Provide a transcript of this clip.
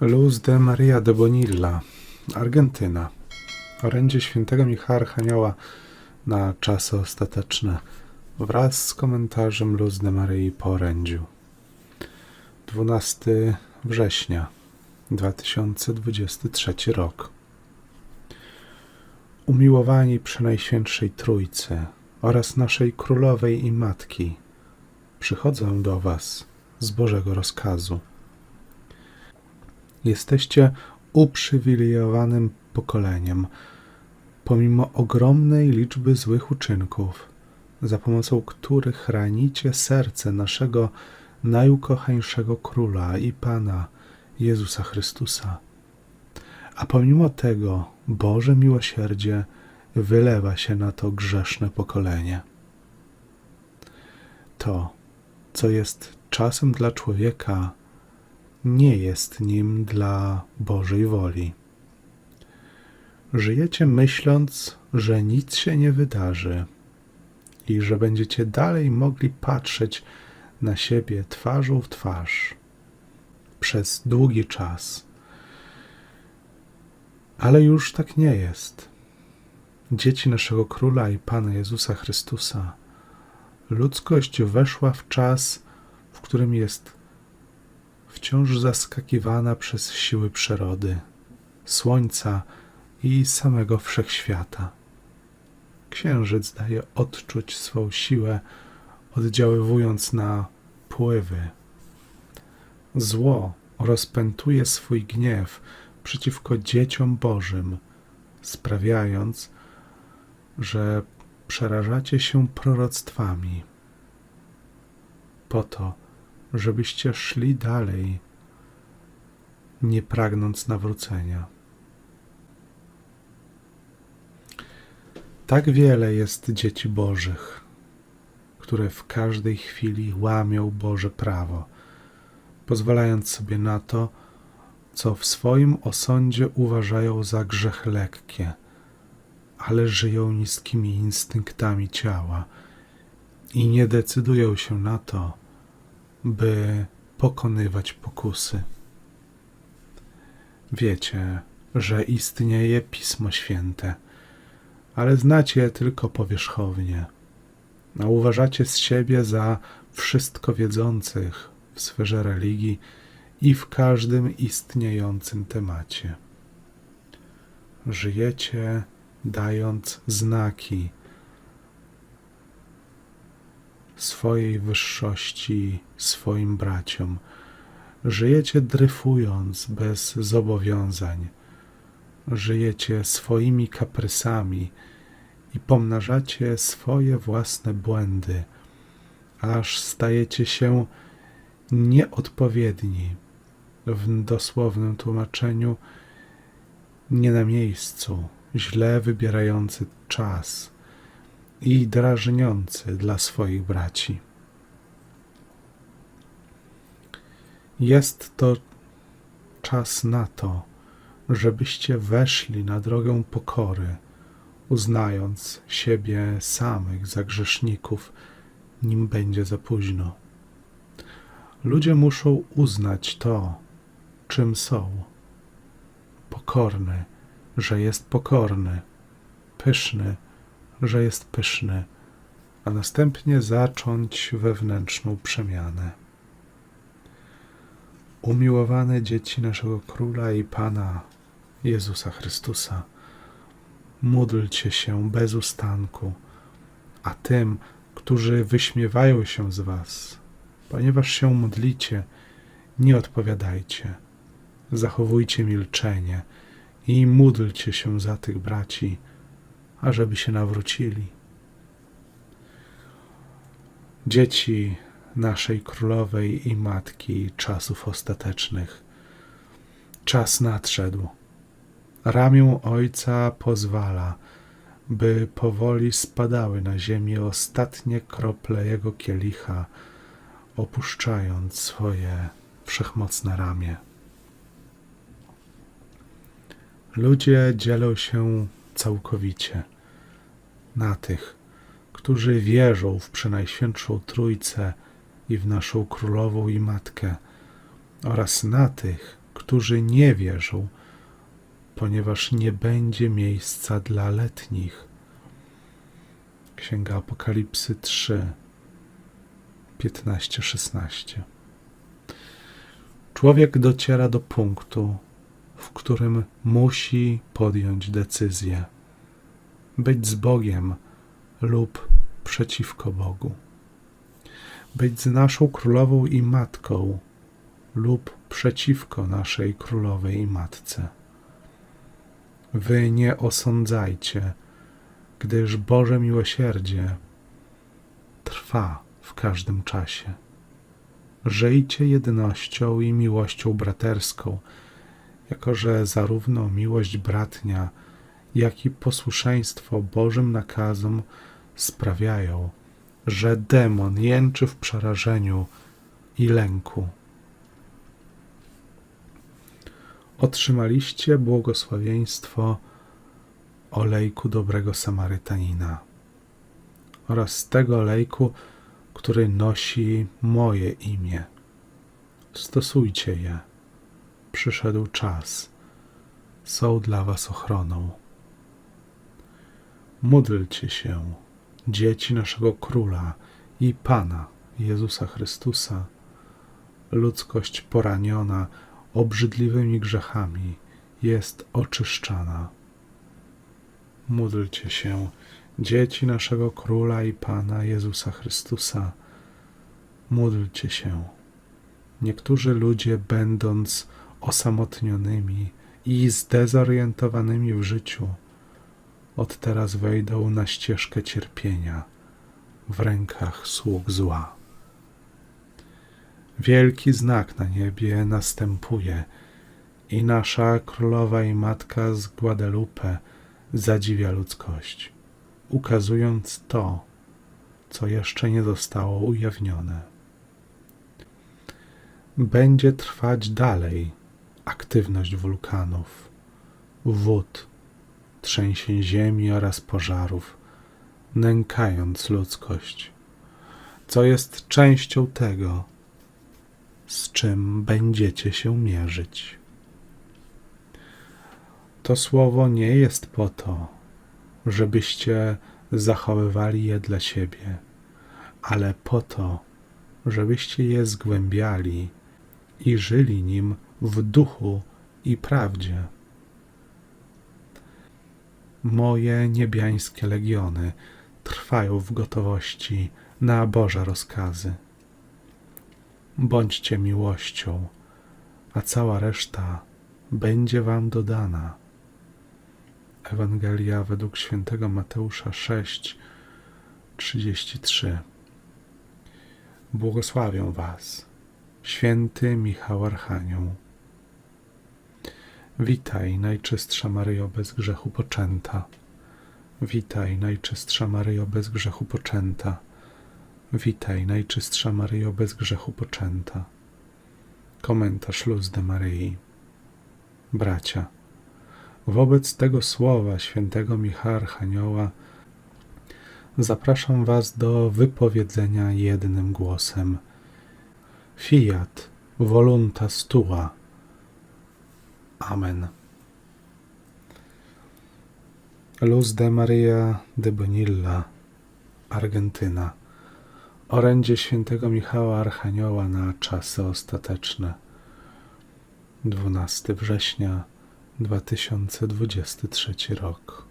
Luz de Maria de Bonilla, Argentyna. Orędzie świętego Michała Archanioła na czasy ostateczne wraz z komentarzem Luz de Maryi po orędziu. 12 września 2023 rok. Umiłowani Przenajświętszej Trójcy oraz naszej Królowej i Matki, przychodzę do Was z Bożego rozkazu. Jesteście uprzywilejowanym pokoleniem, pomimo ogromnej liczby złych uczynków, za pomocą których ranicie serce naszego najukochańszego Króla i Pana Jezusa Chrystusa. A pomimo tego Boże miłosierdzie wylewa się na to grzeszne pokolenie. To, co jest czasem dla człowieka, nie jest nim dla Bożej woli. Żyjecie myśląc, że nic się nie wydarzy i że będziecie dalej mogli patrzeć na siebie twarzą w twarz przez długi czas. Ale już tak nie jest. Dzieci naszego Króla i Pana Jezusa Chrystusa, ludzkość weszła w czas, w którym jest wciąż zaskakiwana przez siły przyrody, słońca i samego wszechświata. Księżyc daje odczuć swą siłę, oddziaływując na pływy. Zło rozpętuje swój gniew przeciwko dzieciom Bożym, sprawiając, że przerażacie się proroctwami. Po to, żebyście szli dalej, nie pragnąc nawrócenia. Tak wiele jest dzieci Bożych, które w każdej chwili łamią Boże prawo, pozwalając sobie na to, co w swoim osądzie uważają za grzech lekkie, ale żyją niskimi instynktami ciała i nie decydują się na to, by pokonywać pokusy. Wiecie, że istnieje Pismo Święte, ale znacie je tylko powierzchownie, a uważacie z siebie za wszystko wiedzących w sferze religii i w każdym istniejącym temacie. Żyjecie dając znaki swojej wyższości swoim braciom. Żyjecie dryfując bez zobowiązań. Żyjecie swoimi kaprysami i pomnażacie swoje własne błędy, aż stajecie się nieodpowiedni w dosłownym tłumaczeniu, nie na miejscu, źle wybierający czas i drażniący dla swoich braci. Jest to czas na to, żebyście weszli na drogę pokory, uznając siebie samych za grzeszników, nim będzie za późno. Ludzie muszą uznać to, czym są. Pokorny, że jest pokorny, pyszny, że jest pyszny, a następnie zacząć wewnętrzną przemianę. Umiłowane dzieci naszego Króla i Pana Jezusa Chrystusa, módlcie się bez ustanku, a tym, którzy wyśmiewają się z Was, ponieważ się modlicie, nie odpowiadajcie. Zachowujcie milczenie i módlcie się za tych braci, ażeby się nawrócili. Dzieci naszej królowej i matki czasów ostatecznych. Czas nadszedł. Ramię Ojca pozwala, by powoli spadały na ziemię ostatnie krople Jego kielicha, opuszczając swoje wszechmocne ramię. Ludzie dzielą się całkowicie na tych, którzy wierzą w Przenajświętszą Trójcę i w naszą Królową i Matkę, oraz na tych, którzy nie wierzą, ponieważ nie będzie miejsca dla letnich. Księga Apokalipsy 3, 15-16. Człowiek dociera do punktu, w którym musi podjąć decyzję: być z Bogiem lub przeciwko Bogu, być z naszą królową i matką lub przeciwko naszej królowej i matce. Wy nie osądzajcie, gdyż Boże miłosierdzie trwa w każdym czasie. Żyjcie jednością i miłością braterską, jako że zarówno miłość bratnia, jak i posłuszeństwo Bożym nakazom sprawiają, że demon jęczy w przerażeniu i lęku. Otrzymaliście błogosławieństwo olejku dobrego Samarytanina oraz tego olejku, który nosi moje imię. Stosujcie je. Przyszedł czas. Są dla was ochroną. Módlcie się, dzieci naszego Króla i Pana Jezusa Chrystusa. Ludzkość poraniona obrzydliwymi grzechami jest oczyszczana. Módlcie się, dzieci naszego Króla i Pana Jezusa Chrystusa. Módlcie się. Niektórzy ludzie, będąc osamotnionymi i zdezorientowanymi w życiu, od teraz wejdą na ścieżkę cierpienia w rękach sług zła. Wielki znak na niebie następuje i nasza królowa i matka z Guadalupe zadziwia ludzkość, ukazując to, co jeszcze nie zostało ujawnione. Będzie trwać dalej aktywność wulkanów, wód, trzęsień ziemi oraz pożarów, nękając ludzkość, co jest częścią tego, z czym będziecie się mierzyć. To słowo nie jest po to, żebyście zachowywali je dla siebie, ale po to, żebyście je zgłębiali i żyli nim w duchu i prawdzie. Moje niebiańskie legiony trwają w gotowości na Boże rozkazy. Bądźcie miłością, a cała reszta będzie wam dodana. Ewangelia według świętego Mateusza 6, 33. Błogosławią was, święty Michał Archanioł. Witaj, najczystsza Maryjo bez grzechu poczęta. Witaj, najczystsza Maryjo bez grzechu poczęta. Witaj, najczystsza Maryjo bez grzechu poczęta. Komentarz Luz de Maryi. Bracia, wobec tego słowa świętego Michała Archanioła zapraszam was do wypowiedzenia jednym głosem. Fiat voluntas tua. Amen. Luz de Maria de Bonilla, Argentyna. Orędzie świętego Michała Archanioła na czasy ostateczne. 12 września 2023 rok.